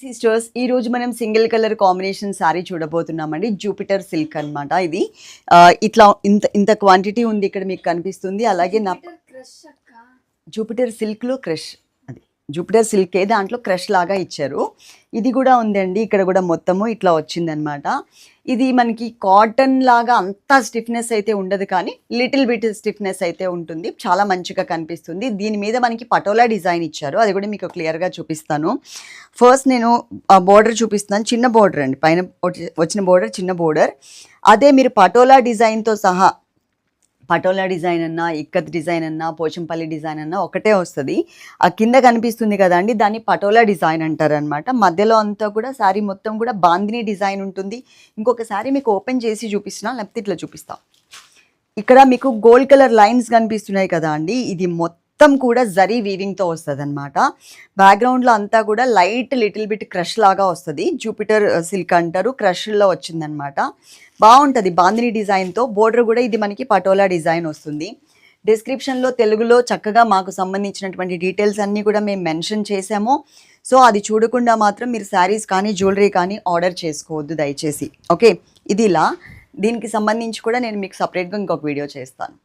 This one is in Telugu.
సిస్టర్స్ ఈ రోజు మనం సింగిల్ కలర్ కాంబినేషన్ సారీ చూడబోతున్నామండి. జూపిటర్ సిల్క్ అన్నమాట ఇది. ఇట్లా ఇంత ఇంత క్వాంటిటీ ఉంది ఇక్కడ మీకు కనిపిస్తుంది. అలాగే నా క్రష్ జూపిటర్ సిల్క్లో క్రష్. అది జూపిటర్ సిల్కే దాంట్లో క్రష్ లాగా ఇచ్చారు. ఇది కూడా ఉందండి. ఇక్కడ కూడా మొత్తము ఇట్లా వచ్చిందనమాట ఇది మనకి కాటన్ లాగా అంత స్టిఫ్నెస్ అయితే ఉండదు కానీ లిటిల్ బిట్ స్టిఫ్నెస్ అయితే ఉంటుంది. చాలా మంచిగా కనిపిస్తుంది. దీని మీద మనకి పటోలా డిజైన్ ఇచ్చారు. అది కూడా మీకు క్లియర్గా చూపిస్తాను. ఫస్ట్ నేను ఆ బోర్డర్ చూపిస్తున్నాను. చిన్న బోర్డర్ అండి. పైన వచ్చిన బోర్డర్ చిన్న బోర్డర్ అదే మీరు పటోలా డిజైన్తో సహా పటోలా డిజైన్ అన్నా ఇక్కత్ డిజైన్ అన్నా పోచంపల్లి డిజైన్ అన్నా ఒకటే వస్తుంది. ఆ కింద కనిపిస్తుంది కదా అండి దాన్ని పటోలా డిజైన్ అంటారనమాట మధ్యలో అంతా కూడా శారీ మొత్తం కూడా బాందిని డిజైన్ ఉంటుంది. ఇంకొక శారీ మీకు ఓపెన్ చేసి చూపిస్తున్నా లేకపోతే ఇట్లా చూపిస్తాం. ఇక్కడ మీకు గోల్డ్ కలర్ లైన్స్ కనిపిస్తున్నాయి కదా అండి ఇది మొత్తం మొత్తం కూడా జరీ వీవింగ్తో వస్తుంది అనమాట బ్యాక్గ్రౌండ్లో అంతా కూడా లైట్ లిటిల్ బిట్ క్రష్ లాగా వస్తుంది. జూపిటర్ సిల్క్ అంటారు. క్రష్లో వచ్చిందనమాట బాగుంటుంది. బాందిని డిజైన్తో బోర్డర్ కూడా ఇది మనకి పటోలా డిజైన్ వస్తుంది. డిస్క్రిప్షన్లో తెలుగులో చక్కగా మాకు సంబంధించినటువంటి డీటెయిల్స్ అన్నీ కూడా మేము మెన్షన్ చేసాము సో అది చూడకుండా మాత్రం మీరు శారీస్ కానీ జ్యువెలరీ కానీ ఆర్డర్ చేసుకోవద్దు దయచేసి. ఓకే ఇది ఇలా. దీనికి సంబంధించి కూడా నేను మీకు సపరేట్గా ఇంకొక వీడియో చేస్తాను.